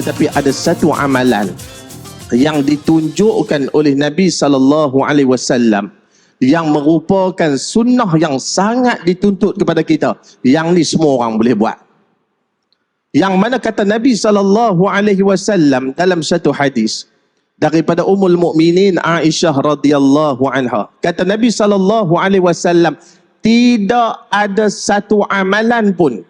tetapi ada satu amalan yang ditunjukkan oleh Nabi sallallahu alaihi wasallam yang merupakan sunnah yang sangat dituntut kepada kita. Yang ni semua orang boleh buat. Yang mana kata Nabi sallallahu alaihi wasallam dalam satu hadis daripada Ummul Mukminin Aisyah radhiyallahu anha. Kata Nabi sallallahu alaihi wasallam, tidak ada satu amalan pun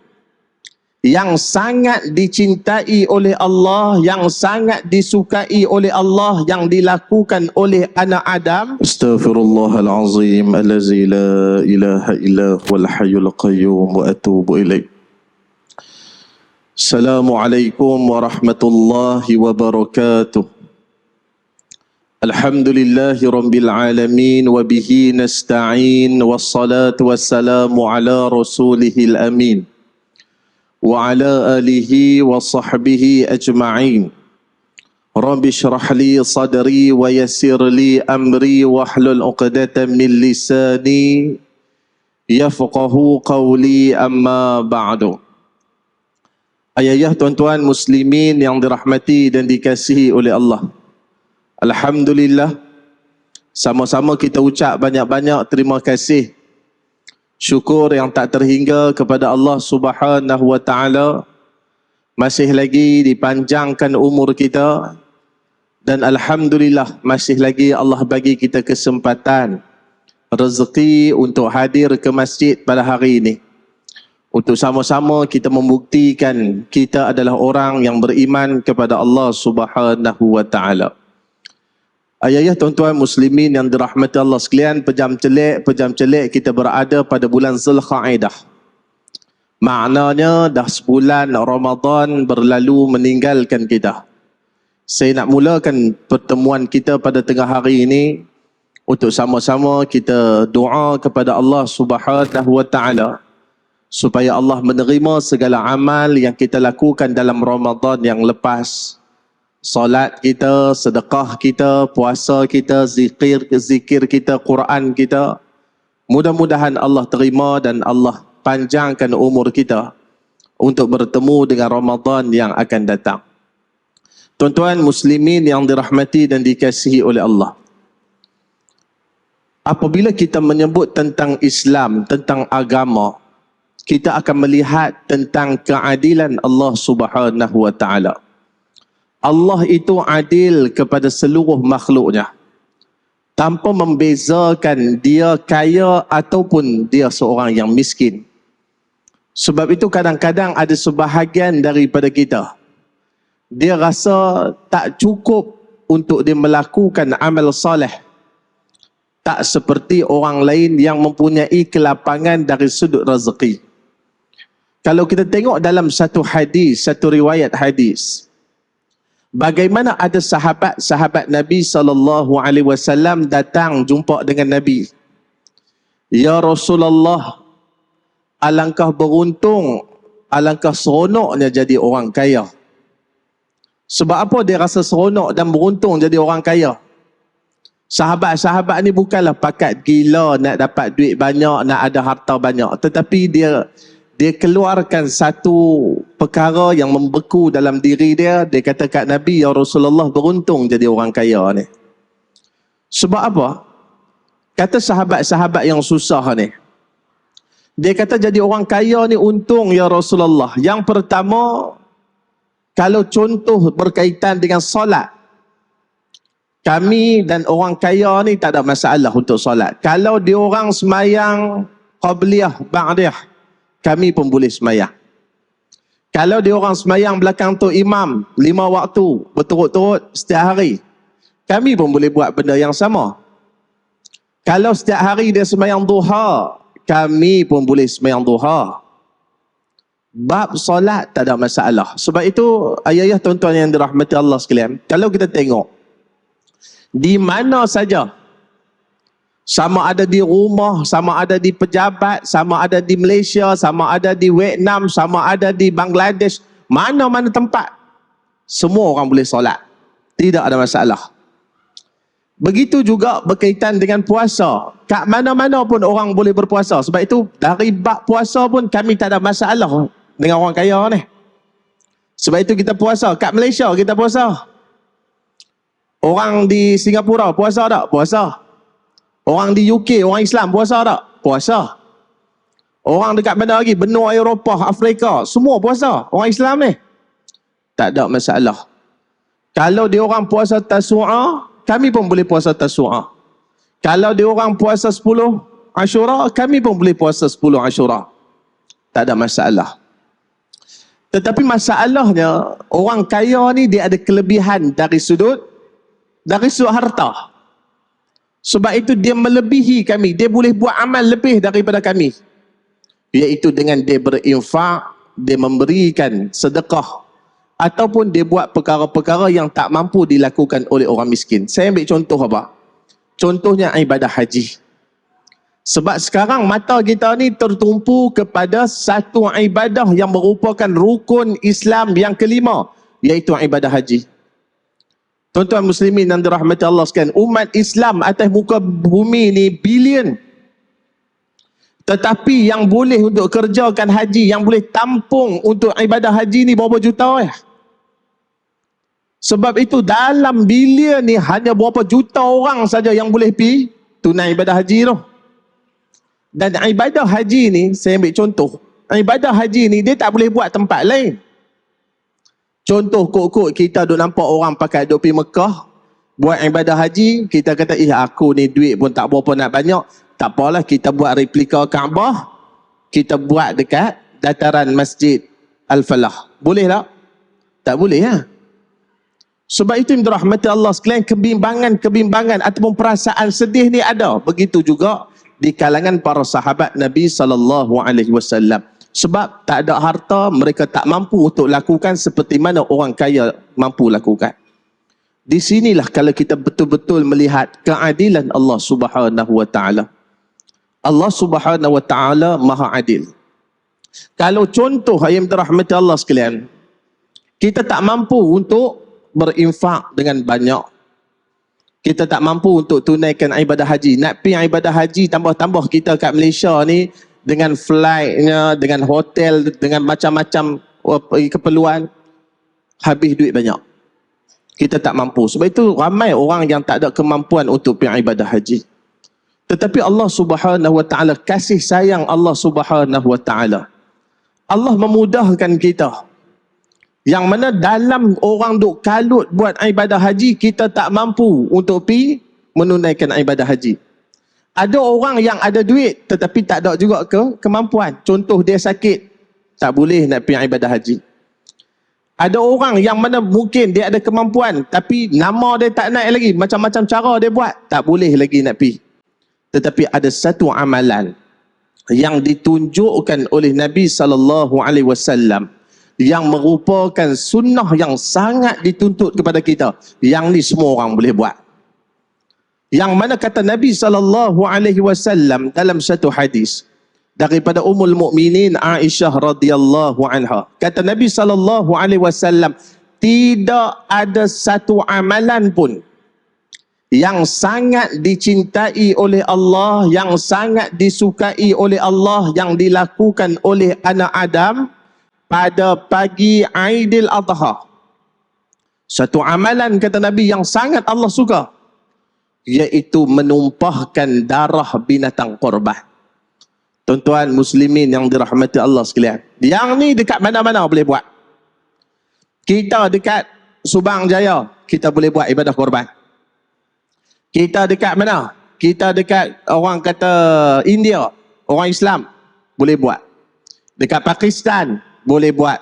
yang sangat dicintai oleh Allah, yang sangat disukai oleh Allah, yang dilakukan oleh anak Adam. Astaghfirullahalazim, allazi la ilaha illa huwal hayyul qayyum wa atubu ilaih. Assalamualaikum warahmatullahi wabarakatuh. Rabbil alamin wa bihi nasta'in wassalatu wassalamu ala rasulihil amin. وعلى آله وصحبه أجمعين رب اشرح لي صدري ويسر لي أمري واحلل عقدة من لساني يفقه قولي أما بعد Ayah-ayah tuan-tuan muslimin yang dirahmati dan dikasihi oleh Allah. Alhamdulillah. Sama-sama kita ucap banyak-banyak terima kasih syukur yang tak terhingga kepada Allah Subhanahu wa taala. Masih lagi dipanjangkan umur kita. Dan alhamdulillah masih lagi Allah bagi kita kesempatan rezeki untuk hadir ke masjid pada hari ini. Untuk sama-sama kita membuktikan kita adalah orang yang beriman kepada Allah Subhanahu wa taala Ayah-ayah tuan-tuan muslimin yang dirahmati Allah sekalian, pejam celik, pejam celik kita berada pada bulan Zulkhaedah. Maknanya dah sebulan Ramadan berlalu meninggalkan kita. Saya nak mulakan pertemuan kita pada tengah hari ini untuk sama-sama kita doa kepada Allah Subhanahu wa taala supaya Allah menerima segala amal yang kita lakukan dalam Ramadan yang lepas solat kita, sedekah kita, puasa kita, zikir zikir kita, Quran kita. Mudah-mudahan Allah terima dan Allah panjangkan umur kita untuk bertemu dengan Ramadan yang akan datang. Tuan-tuan muslimin yang dirahmati dan dikasihi oleh Allah. Apabila kita menyebut tentang Islam, tentang agama, kita akan melihat tentang keadilan Allah Subhanahu wa taala. Allah itu adil kepada seluruh makhluknya tanpa membezakan dia kaya ataupun dia seorang yang miskin. Sebab itu kadang-kadang ada sebahagian daripada kita dia rasa tak cukup untuk dia melakukan amal soleh. Tak seperti orang lain yang mempunyai kelapangan dari sudut rezeki. Kalau kita tengok dalam satu hadis, satu riwayat hadis, bagaimana ada sahabat-sahabat Nabi sallallahu alaihi wasallam datang jumpa dengan Nabi. Ya Rasulullah, alangkah beruntung, alangkah seronoknya jadi orang kaya. Sebab apa dia rasa seronok dan beruntung jadi orang kaya? Sahabat-sahabat ni bukanlah pakat gila nak dapat duit banyak, nak ada harta banyak. Tetapi dia dia keluarkan satu perkara yang membeku dalam diri dia. Dia kata kat Nabi ya Rasulullah beruntung jadi orang kaya ni. Sebab apa? Kata sahabat-sahabat yang susah ni. Dia kata jadi orang kaya ni untung ya Rasulullah. Yang pertama kalau contoh berkaitan dengan solat. Kami dan orang kaya ni tak ada masalah untuk solat. Kalau dia orang semayang qabliyah ba'diyah kami pun boleh semayang. Kalau dia orang semayang belakang tu imam lima waktu berturut-turut setiap hari, kami pun boleh buat benda yang sama. Kalau setiap hari dia semayang duha, kami pun boleh semayang duha. Bab solat tak ada masalah. Sebab itu ayah-ayah tuan-tuan yang dirahmati Allah sekalian, kalau kita tengok di mana saja sama ada di rumah, sama ada di pejabat, sama ada di Malaysia, sama ada di Vietnam, sama ada di Bangladesh, mana-mana tempat, semua orang boleh solat. Tidak ada masalah. Begitu juga berkaitan dengan puasa. Kat mana-mana pun orang boleh berpuasa. Sebab itu dari bab puasa pun kami tak ada masalah dengan orang kaya ni. Sebab itu kita puasa. Kat Malaysia kita puasa. Orang di Singapura puasa tak? Puasa. Orang di UK, orang Islam puasa tak? Puasa. Orang dekat mana lagi? Benua Eropah, Afrika, semua puasa. Orang Islam ni. Tak ada masalah. Kalau dia orang puasa tasu'a, kami pun boleh puasa tasu'a. Kalau dia orang puasa 10 Ashura, kami pun boleh puasa 10 Ashura. Tak ada masalah. Tetapi masalahnya, orang kaya ni dia ada kelebihan dari sudut dari sudut harta. Sebab itu dia melebihi kami. Dia boleh buat amal lebih daripada kami. Iaitu dengan dia berinfak, dia memberikan sedekah. Ataupun dia buat perkara-perkara yang tak mampu dilakukan oleh orang miskin. Saya ambil contoh apa? Contohnya ibadah haji. Sebab sekarang mata kita ni tertumpu kepada satu ibadah yang merupakan rukun Islam yang kelima. Iaitu ibadah haji. Tuan-tuan muslimin yang dirahmati Allah sekalian, umat Islam atas muka bumi ni bilion. Tetapi yang boleh untuk kerjakan haji, yang boleh tampung untuk ibadah haji ni berapa juta ya? Sebab itu dalam bilion ni hanya berapa juta orang saja yang boleh pi tunai ibadah haji tu. Dan ibadah haji ni, saya ambil contoh. Ibadah haji ni dia tak boleh buat tempat lain. Contoh kok-kok kita duk nampak orang pakai duk pergi Mekah buat ibadah haji, kita kata, "Ih, aku ni duit pun tak berapa nak banyak." Tak apalah kita buat replika Kaabah. Kita buat dekat dataran Masjid Al-Falah. Boleh tak? Tak boleh ya. Sebab itu yang dirahmati Allah sekalian kebimbangan-kebimbangan ataupun perasaan sedih ni ada. Begitu juga di kalangan para sahabat Nabi sallallahu alaihi wasallam. Sebab tak ada harta, mereka tak mampu untuk lakukan seperti mana orang kaya mampu lakukan. Di sinilah kalau kita betul-betul melihat keadilan Allah Subhanahu wa taala. Allah Subhanahu wa taala Maha Adil. Kalau contoh yang dirahmati Allah sekalian, kita tak mampu untuk berinfak dengan banyak. Kita tak mampu untuk tunaikan ibadah haji. Nak pergi ibadah haji tambah-tambah kita kat Malaysia ni dengan flightnya, dengan hotel, dengan macam-macam keperluan, habis duit banyak. Kita tak mampu. Sebab itu ramai orang yang tak ada kemampuan untuk pergi ibadah haji. Tetapi Allah subhanahu wa ta'ala, kasih sayang Allah subhanahu wa ta'ala. Allah memudahkan kita. Yang mana dalam orang duk kalut buat ibadah haji, kita tak mampu untuk pergi menunaikan ibadah haji. Ada orang yang ada duit tetapi tak ada juga ke kemampuan. Contoh dia sakit, tak boleh nak pergi ibadah haji. Ada orang yang mana mungkin dia ada kemampuan tapi nama dia tak naik lagi, macam-macam cara dia buat, tak boleh lagi nak pergi. Tetapi ada satu amalan yang ditunjukkan oleh Nabi sallallahu alaihi wasallam yang merupakan sunnah yang sangat dituntut kepada kita. Yang ni semua orang boleh buat yang mana kata Nabi sallallahu alaihi wasallam dalam satu hadis daripada Ummul Mukminin Aisyah radhiyallahu anha kata Nabi sallallahu alaihi wasallam tidak ada satu amalan pun yang sangat dicintai oleh Allah yang sangat disukai oleh Allah yang dilakukan oleh anak Adam pada pagi Aidil Adha. Satu amalan kata Nabi yang sangat Allah suka iaitu menumpahkan darah binatang korban. Tuan-tuan muslimin yang dirahmati Allah sekalian. Yang ni dekat mana-mana boleh buat. Kita dekat Subang Jaya, kita boleh buat ibadah korban. Kita dekat mana? Kita dekat orang kata India, orang Islam, boleh buat. Dekat Pakistan, boleh buat.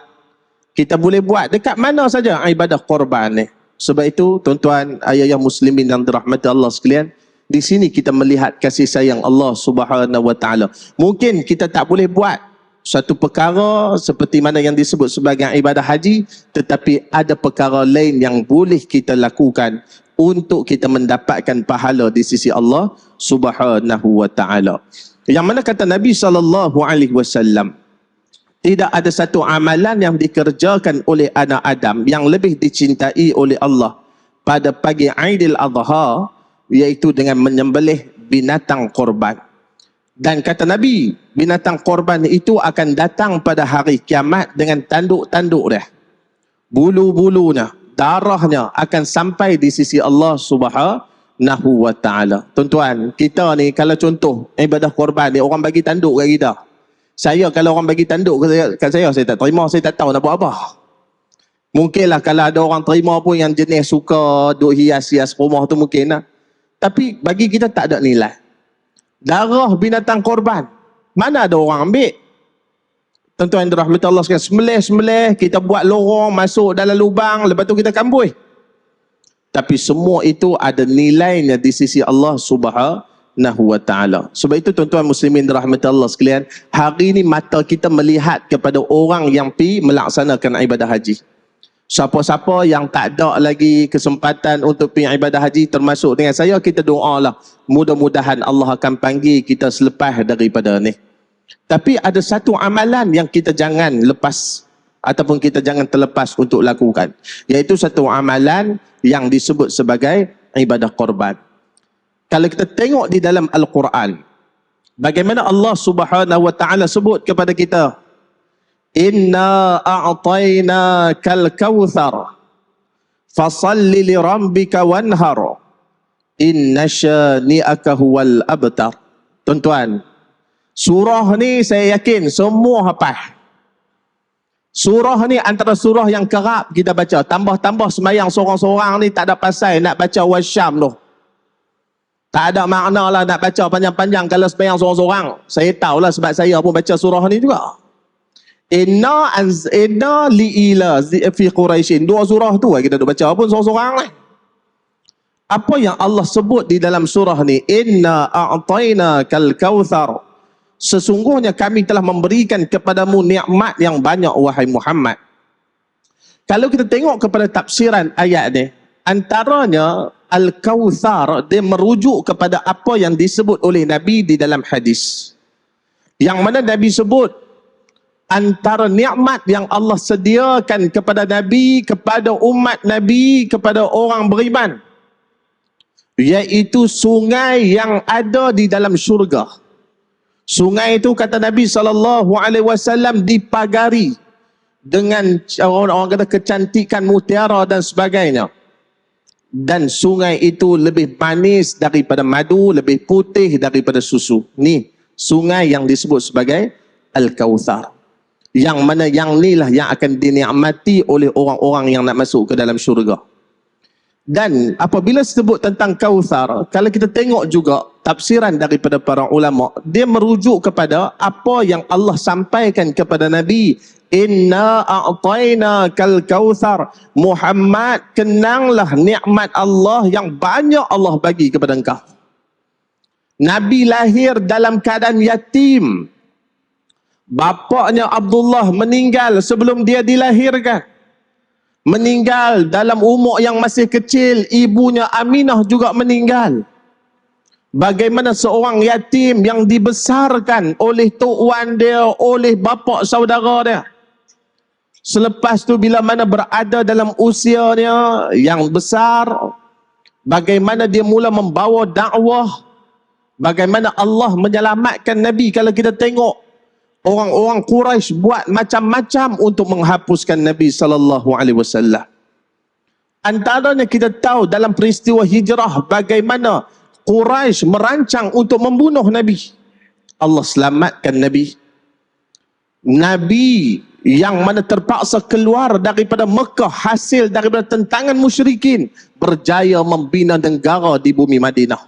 Kita boleh buat dekat mana saja ibadah korban ni. Sebab itu tuan-tuan ayah-ayah muslimin yang dirahmati Allah sekalian, di sini kita melihat kasih sayang Allah Subhanahu wa taala. Mungkin kita tak boleh buat satu perkara seperti mana yang disebut sebagai ibadah haji, tetapi ada perkara lain yang boleh kita lakukan untuk kita mendapatkan pahala di sisi Allah Subhanahu wa taala. Yang mana kata Nabi sallallahu alaihi wasallam, tidak ada satu amalan yang dikerjakan oleh anak Adam yang lebih dicintai oleh Allah pada pagi Aidil Adha iaitu dengan menyembelih binatang korban. Dan kata Nabi, binatang korban itu akan datang pada hari kiamat dengan tanduk-tanduk dia. bulu-bulunya, darahnya akan sampai di sisi Allah Subhanahu wa taala. Tuan-tuan, kita ni kalau contoh ibadah korban ni orang bagi tanduk kat kita. Saya kalau orang bagi tanduk kat saya, kat saya, saya tak terima, saya tak tahu nak buat apa. Mungkinlah kalau ada orang terima pun yang jenis suka duk hias-hias rumah tu mungkin lah. Tapi bagi kita tak ada nilai. Darah binatang korban. Mana ada orang ambil? Tuan-tuan yang dirahmati Allah sekalian, semelih-semelih kita buat lorong masuk dalam lubang, lepas tu kita kambui. Tapi semua itu ada nilainya di sisi Allah Subhanahu wa taala. Sebab itu tuan-tuan muslimin dirahmati Allah sekalian, hari ini mata kita melihat kepada orang yang pi melaksanakan ibadah haji. Siapa-siapa yang tak ada lagi kesempatan untuk pergi ibadah haji termasuk dengan saya, kita doalah. Mudah-mudahan Allah akan panggil kita selepas daripada ni. Tapi ada satu amalan yang kita jangan lepas ataupun kita jangan terlepas untuk lakukan. Iaitu satu amalan yang disebut sebagai ibadah korban. Kalau kita tengok di dalam Al-Quran, bagaimana Allah subhanahu wa ta'ala sebut kepada kita, Inna a'tayna kal kawthar fasalli li rabbika wanhar inna syani'aka huwal abtar. Tuan-tuan surah ni saya yakin semua hafal. Surah ni antara surah yang kerap kita baca. Tambah-tambah semayang seorang-seorang ni tak ada pasal nak baca wasyam tu tak ada makna lah nak baca panjang-panjang kalau semayang seorang-seorang saya tahulah sebab saya pun baca surah ni juga Inna anz inna li ila fi Quraisyin. Dua surah tu lah kita duk baca pun seorang-seorang lah. Apa yang Allah sebut di dalam surah ni? Inna a'tayna kal kautsar. Sesungguhnya kami telah memberikan kepadamu nikmat yang banyak wahai Muhammad. Kalau kita tengok kepada tafsiran ayat ni, antaranya al-kautsar dia merujuk kepada apa yang disebut oleh Nabi di dalam hadis. Yang mana Nabi sebut antara nikmat yang Allah sediakan kepada Nabi, kepada umat Nabi, kepada orang beriman. Iaitu sungai yang ada di dalam syurga. Sungai itu kata Nabi SAW dipagari dengan orang-orang kata kecantikan mutiara dan sebagainya. Dan sungai itu lebih manis daripada madu, lebih putih daripada susu. Ni sungai yang disebut sebagai Al-Kawthar yang mana yang inilah yang akan dinikmati oleh orang-orang yang nak masuk ke dalam syurga. Dan apabila sebut tentang Kautsar, kalau kita tengok juga tafsiran daripada para ulama, dia merujuk kepada apa yang Allah sampaikan kepada Nabi, Inna a'tayna kal kautsar. Muhammad, kenanglah nikmat Allah yang banyak Allah bagi kepada engkau. Nabi lahir dalam keadaan yatim, Bapaknya Abdullah meninggal sebelum dia dilahirkan. Meninggal dalam umur yang masih kecil, ibunya Aminah juga meninggal. Bagaimana seorang yatim yang dibesarkan oleh tok wan dia, oleh bapa saudara dia. Selepas tu bila mana berada dalam usianya yang besar, bagaimana dia mula membawa dakwah, bagaimana Allah menyelamatkan Nabi kalau kita tengok orang-orang Quraisy buat macam-macam untuk menghapuskan Nabi sallallahu alaihi wasallam. Antaranya kita tahu dalam peristiwa hijrah bagaimana Quraisy merancang untuk membunuh Nabi. Allah selamatkan Nabi. Nabi yang mana terpaksa keluar daripada Mekah hasil daripada tentangan musyrikin berjaya membina negara di bumi Madinah.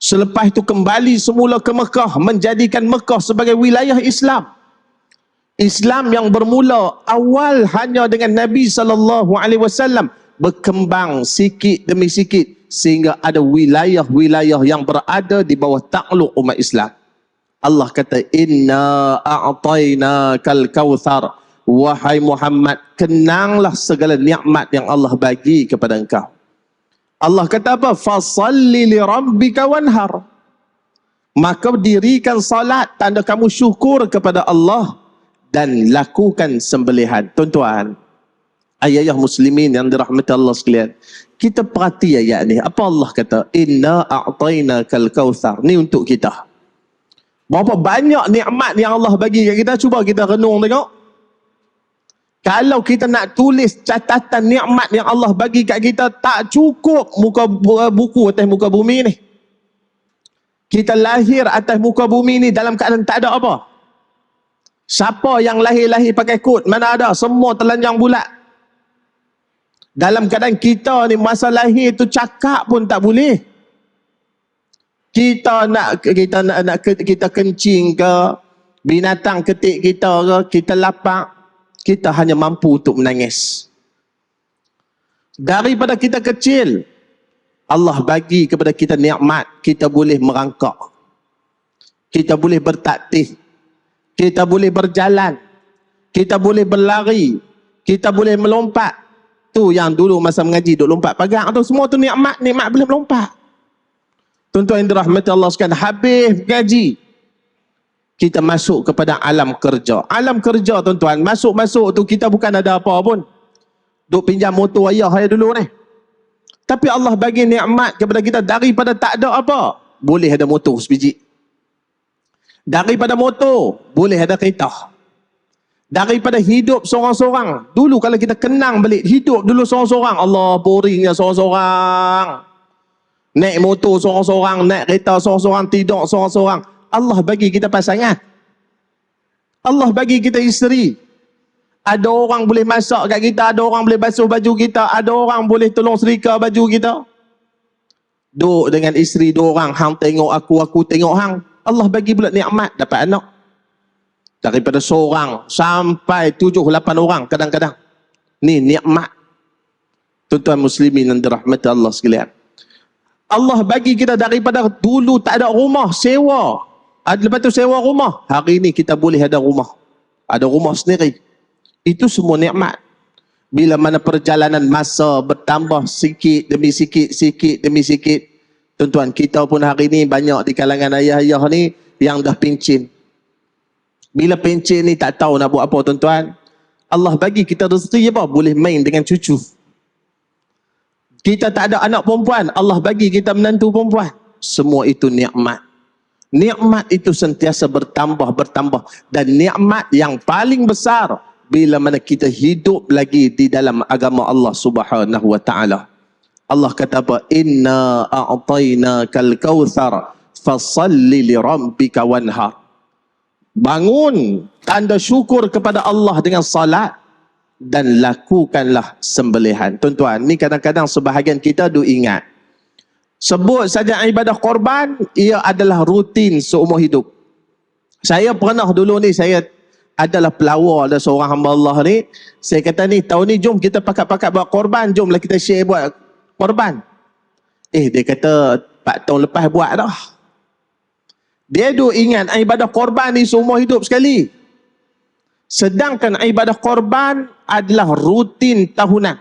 Selepas itu kembali semula ke Mekah menjadikan Mekah sebagai wilayah Islam. Islam yang bermula awal hanya dengan Nabi sallallahu alaihi wasallam berkembang sikit demi sikit sehingga ada wilayah-wilayah yang berada di bawah takluk umat Islam. Allah kata inna a'tayna kal kautsar wahai Muhammad kenanglah segala nikmat yang Allah bagi kepada engkau. Allah kata apa? Fasalli li rabbika wanhar. Maka dirikan salat tanda kamu syukur kepada Allah dan lakukan sembelihan. Tuan-tuan, ayah-ayah muslimin yang dirahmati Allah sekalian. Kita perhati ayat ni. Apa Allah kata? Inna a'tayna kal kautsar. Ni untuk kita. Berapa banyak nikmat yang Allah bagi kat kita. Cuba kita renung tengok. Kalau kita nak tulis catatan nikmat yang Allah bagi kat kita tak cukup muka buku atas muka bumi ni. Kita lahir atas muka bumi ni dalam keadaan tak ada apa. Siapa yang lahir-lahir pakai kod? Mana ada? Semua telanjang bulat. Dalam keadaan kita ni masa lahir tu cakap pun tak boleh. Kita nak kita nak, nak kita kencing ke binatang ketik kita ke kita lapak kita hanya mampu untuk menangis. Daripada kita kecil, Allah bagi kepada kita nikmat, kita boleh merangkak. Kita boleh bertaktih. Kita boleh berjalan. Kita boleh berlari. Kita boleh melompat. Tu yang dulu masa mengaji duk lompat pagang tu semua tu nikmat, nikmat boleh melompat. Tuan-tuan yang dirahmati Allah sekalian, habis gaji, kita masuk kepada alam kerja. Alam kerja tuan-tuan, masuk-masuk tu kita bukan ada apa pun. Duk pinjam motor ayah saya dulu ni. Tapi Allah bagi nikmat kepada kita daripada tak ada apa. Boleh ada motor sebiji. Daripada motor, boleh ada kereta. Daripada hidup seorang-seorang. Dulu kalau kita kenang balik, hidup dulu seorang-seorang. Allah boringnya seorang-seorang. Naik motor seorang-seorang, naik kereta seorang-seorang, tidur seorang-seorang. Allah bagi kita pasangan. Allah bagi kita isteri. Ada orang boleh masak kat kita, ada orang boleh basuh baju kita, ada orang boleh tolong serika baju kita. Duk dengan isteri dua orang, hang tengok aku, aku tengok hang. Allah bagi pula nikmat dapat anak. Daripada seorang sampai tujuh, lapan orang kadang-kadang. Ni nikmat. Tuan-tuan muslimin dan dirahmati Allah sekalian. Allah bagi kita daripada dulu tak ada rumah, sewa. Ada lepas tu sewa rumah. Hari ini kita boleh ada rumah. Ada rumah sendiri. Itu semua nikmat. Bila mana perjalanan masa bertambah sikit demi sikit, sikit demi sikit. Tuan-tuan, kita pun hari ini banyak di kalangan ayah-ayah ni yang dah pencin. Bila pencin ni tak tahu nak buat apa tuan-tuan. Allah bagi kita rezeki apa? Boleh main dengan cucu. Kita tak ada anak perempuan. Allah bagi kita menantu perempuan. Semua itu nikmat. Nikmat itu sentiasa bertambah, bertambah. Dan nikmat yang paling besar bila mana kita hidup lagi di dalam agama Allah subhanahu wa ta'ala. Allah kata apa? Inna a'tayna kal kawthar fasalli li rabbika wanhar. Bangun tanda syukur kepada Allah dengan salat dan lakukanlah sembelihan. Tuan-tuan, ni kadang-kadang sebahagian kita do ingat. Sebut saja ibadah korban ia adalah rutin seumur hidup. Saya pernah dulu ni saya adalah pelawar ada seorang hamba Allah ni. Saya kata ni tahun ni jom kita pakat-pakat buat korban jomlah kita share buat korban. Eh dia kata 4 tahun lepas buat dah. Dia duk ingat ibadah korban ni seumur hidup sekali sedangkan ibadah korban adalah rutin tahunan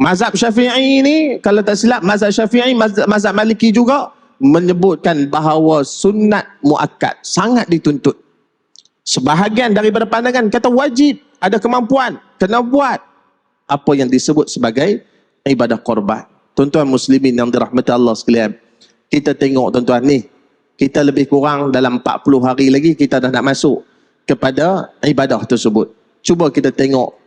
Mazhab Syafi'i ni kalau tak silap mazhab Syafi'i mazhab, mazhab Maliki juga menyebutkan bahawa sunat muakkad sangat dituntut. Sebahagian daripada pandangan kata wajib, ada kemampuan, kena buat apa yang disebut sebagai ibadah korban. Tuan-tuan muslimin yang dirahmati Allah sekalian. Kita tengok tuan-tuan ni, kita lebih kurang dalam 40 hari lagi kita dah nak masuk kepada ibadah tersebut. Cuba kita tengok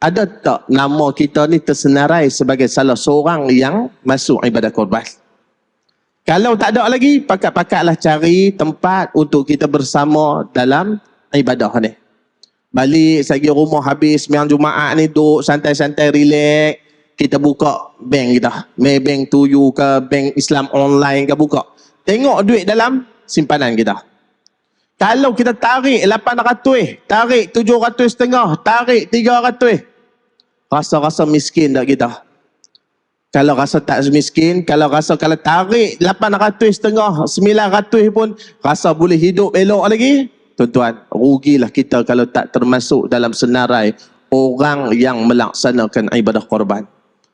ada tak nama kita ni tersenarai sebagai salah seorang yang masuk ibadah korban? Kalau tak ada lagi, pakat-pakatlah cari tempat untuk kita bersama dalam ibadah ni. Balik sagi rumah habis sembilan Jumaat ni duduk santai-santai relax. Kita buka bank kita. Maybank tuyu ke bank Islam online ke buka. Tengok duit dalam simpanan kita. Kalau kita tarik 800, tarik 700 setengah, tarik 300, rasa-rasa miskin tak kita? Kalau rasa tak miskin, kalau rasa kalau tarik 800 setengah, 900 pun rasa boleh hidup elok lagi, tuan-tuan, rugilah kita kalau tak termasuk dalam senarai orang yang melaksanakan ibadah korban.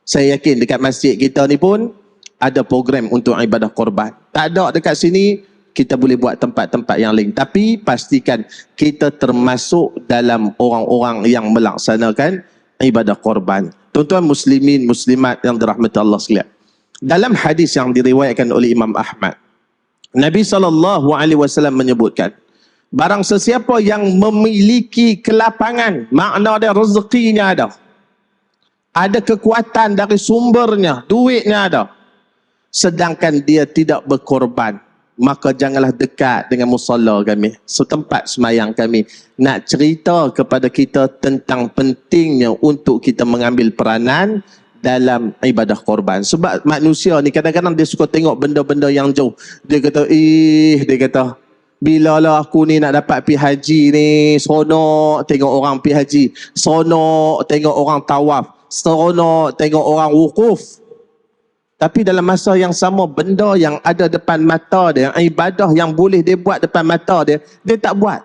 Saya yakin dekat masjid kita ni pun ada program untuk ibadah korban. Tak ada dekat sini, kita boleh buat tempat-tempat yang lain. Tapi pastikan kita termasuk dalam orang-orang yang melaksanakan ibadah korban. Tuan-tuan muslimin, muslimat yang dirahmati Allah sekalian. Dalam hadis yang diriwayatkan oleh Imam Ahmad, Nabi SAW menyebutkan Barang sesiapa yang memiliki kelapangan, makna dia rezekinya ada. Ada kekuatan dari sumbernya, duitnya ada. Sedangkan dia tidak berkorban, maka janganlah dekat dengan musalla kami, setempat semayang kami. Nak cerita kepada kita tentang pentingnya untuk kita mengambil peranan dalam ibadah korban. Sebab manusia ni kadang-kadang dia suka tengok benda-benda yang jauh. Dia kata, ih, dia kata, bila lah aku ni nak dapat pergi haji ni, seronok tengok orang pergi haji. Seronok tengok orang tawaf. Seronok tengok orang wukuf. Tapi dalam masa yang sama, benda yang ada depan mata dia, ibadah yang boleh dia buat depan mata dia, dia tak buat.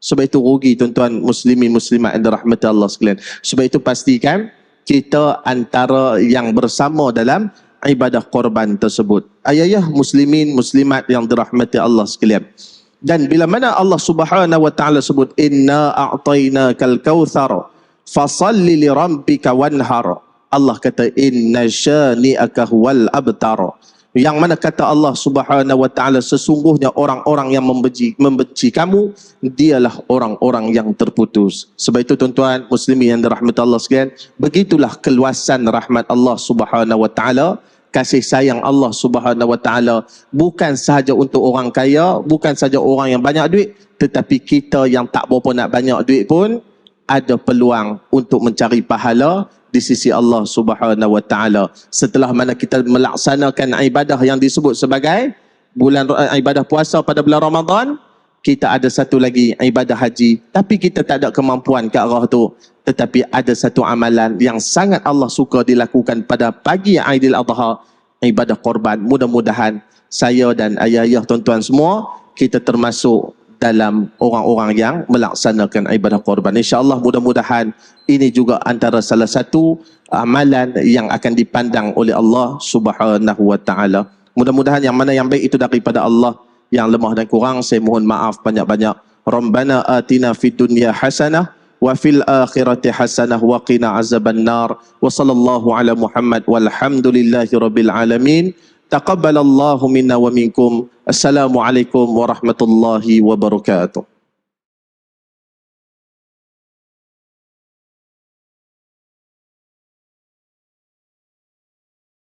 Sebab itu rugi tuan-tuan muslimin muslimat yang dirahmati Allah sekalian. Sebab itu pastikan kita antara yang bersama dalam ibadah korban tersebut. Ayah-ayah muslimin muslimat yang dirahmati Allah sekalian. Dan bila mana Allah Subhanahu wa taala sebut inna a'tainakal kautsar fasalli li rabbika wanhar. Allah kata inna syani'aka huwal abtar. Yang mana kata Allah Subhanahu wa taala sesungguhnya orang-orang yang membenci membenci kamu dialah orang-orang yang terputus. Sebab itu tuan-tuan muslimin yang dirahmati Allah sekalian, begitulah keluasan rahmat Allah Subhanahu wa taala kasih sayang Allah Subhanahu wa taala bukan sahaja untuk orang kaya, bukan sahaja orang yang banyak duit, tetapi kita yang tak berapa nak banyak duit pun ada peluang untuk mencari pahala di sisi Allah Subhanahu wa taala. Setelah mana kita melaksanakan ibadah yang disebut sebagai bulan eh, ibadah puasa pada bulan Ramadan kita ada satu lagi ibadah haji. Tapi kita tak ada kemampuan ke arah tu. Tetapi ada satu amalan yang sangat Allah suka dilakukan pada pagi Aidil Adha ibadah korban. Mudah-mudahan saya dan ayah-ayah tuan-tuan semua kita termasuk dalam orang-orang yang melaksanakan ibadah korban. InsyaAllah mudah-mudahan ini juga antara salah satu amalan yang akan dipandang oleh Allah subhanahu wa ta'ala. Mudah-mudahan yang mana yang baik itu daripada Allah. Yang lemah dan kurang saya mohon maaf banyak-banyak. Rabbana atina fid dunya hasanah wa fil akhirati hasanah wa qina azaban nar. Wa sallallahu ala Muhammad walhamdulillahi rabbil alamin. Taqabbalallahu minna wa minkum. Assalamualaikum warahmatullahi wabarakatuh.